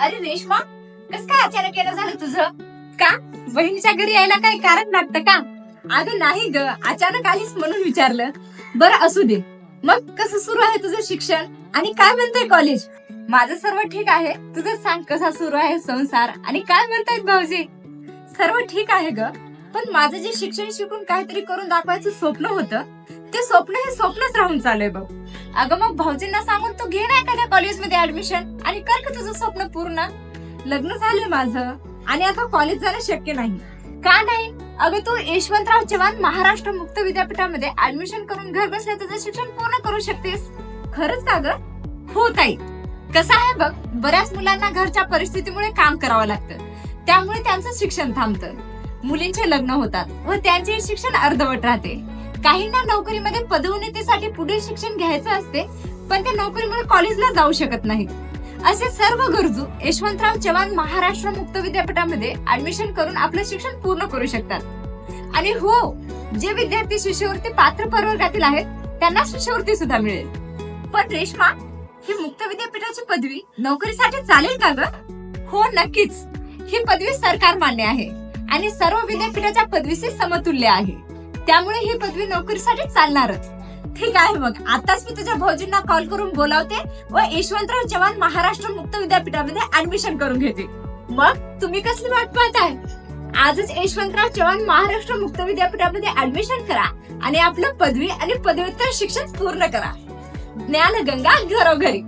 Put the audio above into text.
अरे रेशमा कस काय अचानक येणं झालं तुझं? का? बहिणीच्या घरी यायला काही कारण लागतं का? अगं नाही ग अचानक आलीस म्हणून विचारलं. बरं असू दे. मग कसं सुरू आहे तुझं शिक्षण? आणि काय म्हणतोय कॉलेज माझं सर्व ठीक आहे. तुझं सांग कसा सुरू आहे संसार? आणि काय म्हणतायत भाऊजी? सर्व ठीक आहे ग. पण माझं जे शिक्षण शिकून काहीतरी करून दाखवायचं स्वप्न होतं ते स्वप्न हे स्वप्नच राहून चाललंय बघ. अगं मग भाऊजींना सांगून तू घे ना एखाद्या कॉलेजमध्ये ऍडमिशन आणि कर का तुझं स्वप्न पूर्ण. लग्न झालंय माझं. आणि आता कॉलेज जाणं शक्य नाही. का नाही? अगं तू यशवंतराव चव्हाण महाराष्ट्र मुक्त विद्यापीठामध्ये ऍडमिशन करून घर बसल्या तुझं शिक्षण पूर्ण करू शकतेस. खरंच का ग? हो ताई. कसं आहे बघ बऱ्याच मुलांना घरच्या परिस्थितीमुळे काम करावं लागतं. त्यामुळे त्यांचं शिक्षण थांबतं. मुलींचे लग्न होतात व त्यांचे शिक्षण अर्धवट राहते. काहींना नोकरीमध्ये पदोन्नतीसाठी पुढील शिक्षण घ्यायचं असते पण ते नोकरीमुळे कॉलेजला जाऊ शकत नाहीत. असे सर्व गरजू यशवंतराव चव्हाण महाराष्ट्र मुक्त विद्यापीठामध्ये ऍडमिशन करून आपलं शिक्षण पूर्ण करू शकतात. आणि हो जे विद्यार्थी शिष्यवृत्ती पात्र प्रवर्गातील आहेत त्यांना शिष्यवृत्ती सुद्धा मिळेल. पण रेश्मा ही मुक्त विद्यापीठाची पदवी नोकरीसाठी चालेल का ग? हो नक्कीच. ही पदवी सरकार मान्य आहे आणि सर्व विद्यापीठाच्या पदवीशी समतुल्य आहे. त्यामुळे ही पदवी नोकरीसाठी चालणारच. ठीक आहे मग. आताच मी तुझ्या भाऊजींना कॉल करून बोलावते व यशवंतराव चव्हाण महाराष्ट्र मुक्त विद्यापीठामध्ये ऍडमिशन करून घेते. मग तुम्ही कसली वाट पाहताय? आजच यशवंतराव चव्हाण महाराष्ट्र मुक्त विद्यापीठामध्ये ऍडमिशन करा आणि आपलं पदवी आणि पदव्युत्तर शिक्षण पूर्ण करा. ज्ञान गंगा घरोघरी.